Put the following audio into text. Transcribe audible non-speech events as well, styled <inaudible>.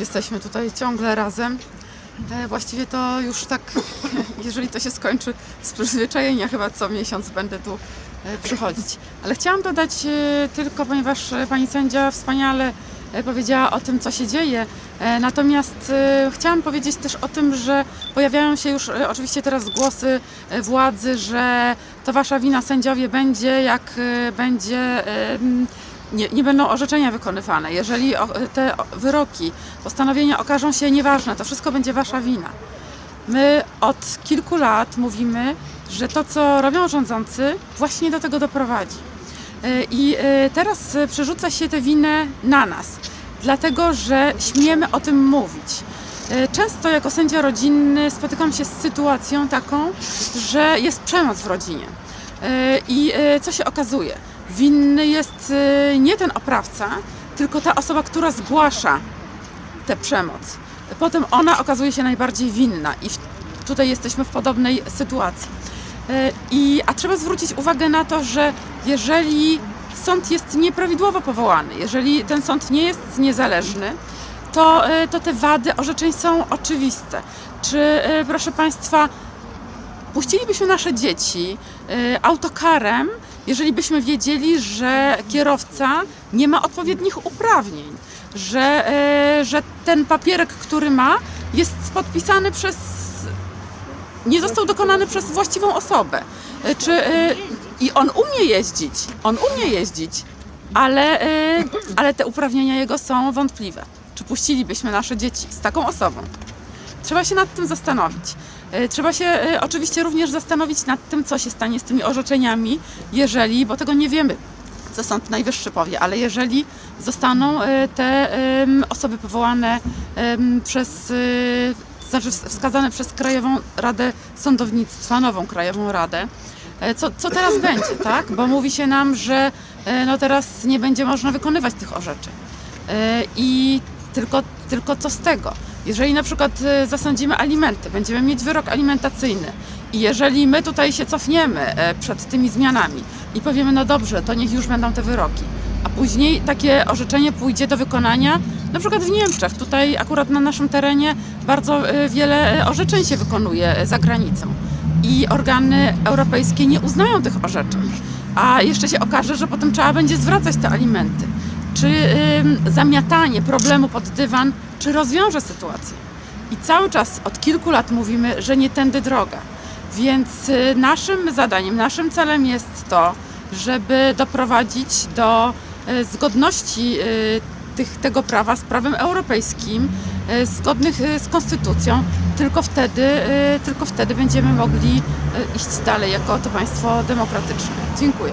Jesteśmy tutaj ciągle razem. E, Właściwie to już tak, <laughs> jeżeli to się skończy z przyzwyczajenia, chyba co miesiąc będę tu e, przychodzić. Ale chciałam dodać e, tylko, ponieważ pani sędzia wspaniale powiedziała o tym, co się dzieje. Natomiast chciałam powiedzieć też o tym, że pojawiają się już oczywiście teraz głosy władzy, że to wasza wina sędziowie będzie, jak będzie nie, nie będą orzeczenia wykonywane. Jeżeli te wyroki, postanowienia okażą się nieważne, to wszystko będzie wasza wina. My od kilku lat mówimy, że to, co robią rządzący, właśnie do tego doprowadzi. E, I e, teraz e, przerzuca się tę winę na nas, dlatego że śmiemy o tym mówić. Często jako sędzia rodzinny spotykam się z sytuacją taką, że jest przemoc w rodzinie. I co się okazuje? Winny jest e, nie ten oprawca, tylko ta osoba, która zgłasza tę przemoc. Potem ona okazuje się najbardziej winna i tutaj jesteśmy w podobnej sytuacji. E, I, a trzeba zwrócić uwagę na to, że jeżeli sąd jest nieprawidłowo powołany, jeżeli ten sąd nie jest niezależny, to, e, to te wady orzeczeń są oczywiste. Czy, e, proszę Państwa, puścilibyśmy nasze dzieci y, autokarem, jeżeli byśmy wiedzieli, że kierowca nie ma odpowiednich uprawnień, że, y, że ten papierek, który ma, jest podpisany przez. nie został dokonany przez właściwą osobę. Y, Czy, y, I on umie jeździć, on umie jeździć, ale, ale te uprawnienia jego są wątpliwe. Czy puścilibyśmy nasze dzieci z taką osobą? Trzeba się nad tym zastanowić. E, Trzeba się e, oczywiście również zastanowić nad tym, co się stanie z tymi orzeczeniami, jeżeli, bo tego nie wiemy, co Sąd Najwyższy powie, ale jeżeli zostaną e, te osoby powołane przez, znaczy wskazane przez Krajową Radę Sądownictwa, nową Krajową Radę, co, co teraz <laughs> będzie, tak? Bo mówi się nam, że no teraz nie będzie można wykonywać tych orzeczeń. I tylko, tylko co z tego? Jeżeli na przykład e, zasądzimy alimenty, będziemy mieć wyrok alimentacyjny i jeżeli my tutaj się cofniemy e, przed tymi zmianami i powiemy, no dobrze, to niech już będą te wyroki, a później takie orzeczenie pójdzie do wykonania, na przykład w Niemczech, tutaj akurat na naszym terenie bardzo e, wiele e, orzeczeń się wykonuje za granicą i organy europejskie nie uznają tych orzeczeń, a jeszcze się okaże, że potem trzeba będzie zwracać te alimenty. Czy ym, zamiatanie problemu pod dywan, czy rozwiąże sytuację? I cały czas od kilku lat mówimy, że nie tędy droga. Więc y, naszym zadaniem, naszym celem jest to, żeby doprowadzić do y, zgodności y, tych, tego prawa z prawem europejskim, y, zgodnych y, z konstytucją. Tylko wtedy, y, tylko wtedy będziemy mogli y, iść dalej jako to państwo demokratyczne. Dziękuję.